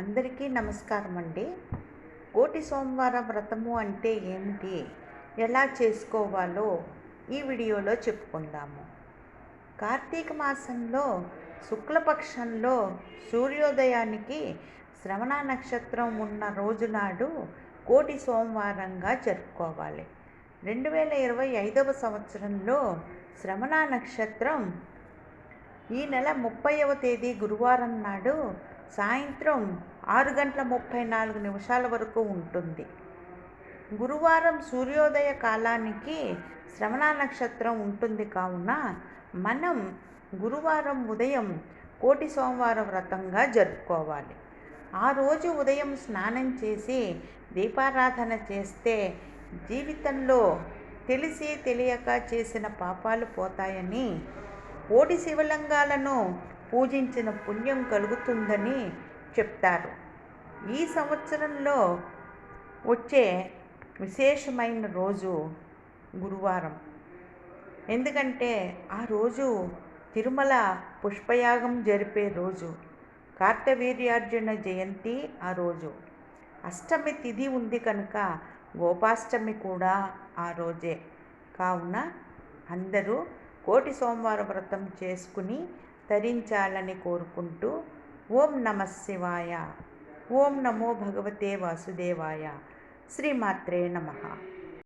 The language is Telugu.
అందరికీ నమస్కారం అండి కోటి సోమవార వ్రతము అంటే ఏమిటి? ఎలా చేసుకోవాలో ఈ వీడియోలో చెప్పుకుందాము. కార్తీక మాసంలో శుక్లపక్షంలో సూర్యోదయానికి శ్రవణ నక్షత్రం ఉన్న రోజు నాడు కోటి సోమవారంగా జరుపుకోవాలి. రెండు వేల ఇరవై ఐదవ సంవత్సరంలో శ్రవణ నక్షత్రం ఈ నెల ముప్పైవ తేదీ గురువారం నాడు సాయంత్రం ఆరు గంటల ముప్పై నాలుగు నిమిషాల వరకు ఉంటుంది. గురువారం సూర్యోదయ కాలానికి శ్రవణ నక్షత్రం ఉంటుంది కావున మనం గురువారం ఉదయం కోటి సోమవార వ్రతంగా జరుపుకోవాలి. ఆ రోజు ఉదయం స్నానం చేసి దీపారాధన చేస్తే జీవితంలో తెలిసి తెలియక చేసిన పాపాలు పోతాయని కోటి శివలింగాలను పూజించిన పుణ్యం కలుగుతుందని చెప్తారు. ఈ సంవత్సరంలో వచ్చే విశేషమైన రోజు గురువారం. ఎందుకంటే ఆ రోజు తిరుమల పుష్పయాగం జరిపే రోజు. కార్తవీర్యార్జున జయంతి ఆ రోజు. అష్టమి తిథి ఉంది కనుక గోపాష్టమి కూడా ఆ రోజే. కావున అందరూ కోటి సోమవార వ్రతం చేసుకుని తరించాలని కోరుకుంటూ ఓం నమ శివాయ. ఓం నమో భగవతే వాసుదేవాయ. శ్రీమాత్రే నమ.